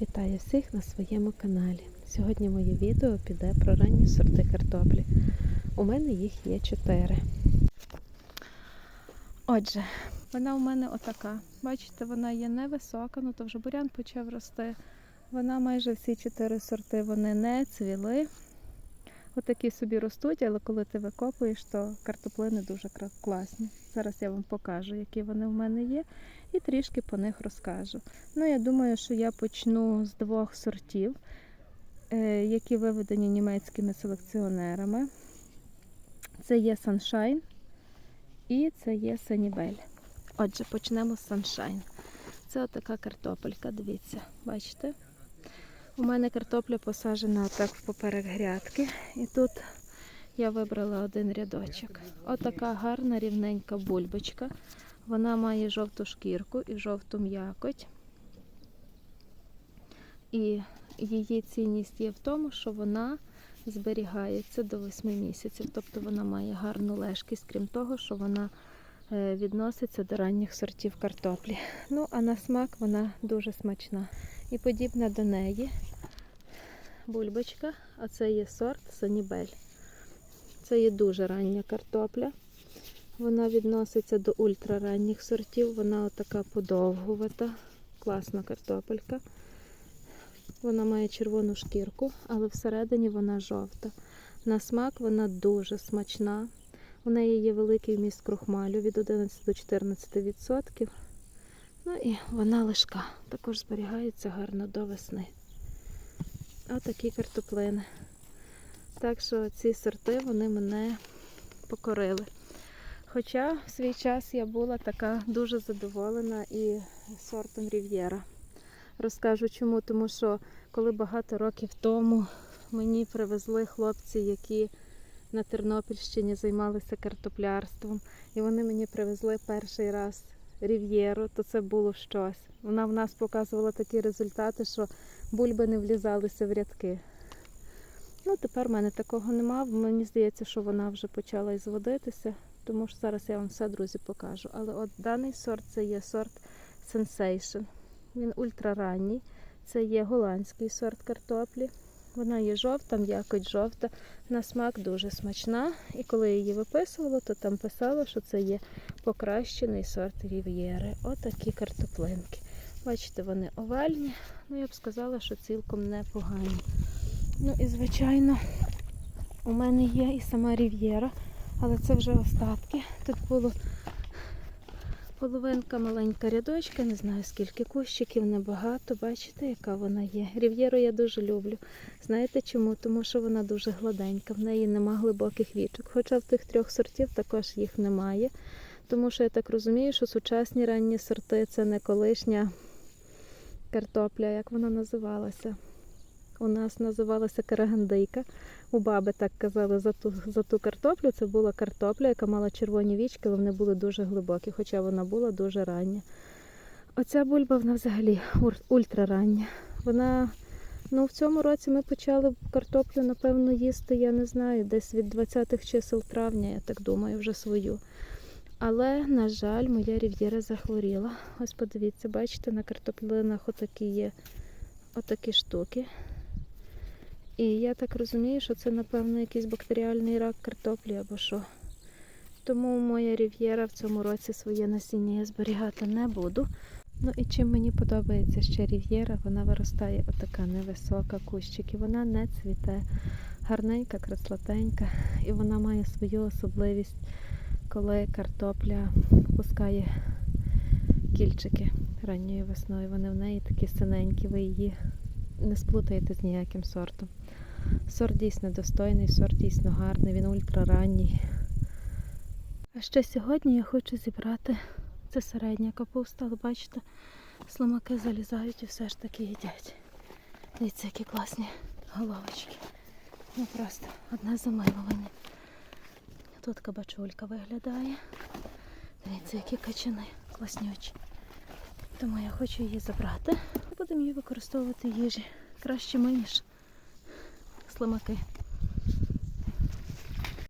Вітаю всіх на своєму каналі. Сьогодні моє відео піде про ранні сорти картоплі. У мене їх є чотири. Отже, вона у мене отака. Бачите, вона є невисока, ну то вже бурян почав рости. Вона майже всі чотири сорти вони не цвіли. Отакі собі ростуть, але коли ти викопуєш, то картоплини дуже класні. Зараз я вам покажу, які вони в мене є, і трішки по них розкажу. Ну, я думаю, що я почну з двох сортів, е, які виведені німецькими селекціонерами. Це є Sunshine і це є Санібель. Отже, почнемо з Sunshine. Це отака картопелька, дивіться, бачите? У мене картопля посаджена так поперек грядки. І тут я вибрала один рядочок. Отака гарна рівненька бульбочка. Вона має жовту шкірку і жовту м'якоть. І її цінність є в тому, що вона зберігається до 8 місяців. Тобто вона має гарну лежкість, крім того, що вона е, відноситься до ранніх сортів картоплі. Ну, а на смак вона дуже смачна. І подібна до неї бульбочка, а це є сорт Санібель. Це є дуже рання картопля. Вона відноситься до ультраранніх сортів. Вона отака подовгувата, класна картопелька. Вона має червону шкірку, але всередині вона жовта. На смак вона дуже смачна. У неї є великий вміст крохмалю від 11 до 14 відсотків. Ну і вона лишка. Також зберігається гарно до весни. Отакі картоплини. Так що ці сорти вони мене покорили. Хоча в свій час я була така дуже задоволена і сортом Рів'єра. Розкажу чому, тому що коли багато років тому мені привезли хлопці, які на Тернопільщині займалися картоплярством, і вони мені привезли перший раз Рів'єру, то це було щось. Вона в нас показувала такі результати, що бульби не влізалися в рядки. Ну, тепер в мене такого нема. Мені здається, що вона вже почала ізводитися, тому що зараз я вам все, друзі, покажу. Але от даний сорт це є сорт Sensation. Він ультраранній. Це є голландський сорт картоплі. Вона є жовта, м'якоть жовта, на смак дуже смачна. І коли я її виписувала, то там писало, що це є покращений сорт рів'єри. Отакі картоплинки. Бачите, вони овальні. Ну, я б сказала, що цілком непогані. Ну і звичайно, у мене є і сама рів'єра, але це вже остатки. Тут було половинка маленька рядочка, не знаю скільки кущиків, небагато. Бачите, яка вона є. Рів'єру я дуже люблю. Знаєте чому? Тому що вона дуже гладенька, в неї нема глибоких вічок. Хоча в тих трьох сортів також їх немає. Тому що я так розумію, що сучасні ранні сорти це не колишня картопля, як вона називалася. У нас називалася карагандийка. У баби так казали за ту, за ту картоплю. Це була картопля, яка мала червоні вічки, але вони були дуже глибокі, хоча вона була дуже рання. Оця бульба вона взагалі ультрарання. Вона, ну в цьому році ми почали картоплю, напевно, їсти, я не знаю, десь від 20-х чисел травня, я так думаю, вже свою. Але, на жаль, моя рів'єра захворіла. Ось подивіться, бачите, на картоплинах отакі є отакі штуки. І я так розумію, що це, напевно, якийсь бактеріальний рак картоплі або що. Тому моя рів'єра в цьому році своє насіння я зберігати не буду. Ну і чим мені подобається ще рів'єра, вона виростає отака невисока кущик, і вона не цвіте. Гарненька, краслатенька, і вона має свою особливість, коли картопля пускає кільчики ранньою весною. Вони в неї такі синенькі, ви її не сплутаєте з ніяким сортом. Сорт дійсно достойний, сорт дійсно гарний, він ультраранній. А ще сьогодні я хочу зібрати це середня капуста, але бачите, слимаки залізають і все ж таки їдять. Дивіться, які класні головочки. Ну просто одне замилування. Тут кабачулька виглядає. Дивіться, які качани класнючі. Тому я хочу її забрати. Будемо її використовувати їжі. Краще ми, ніж слимаки.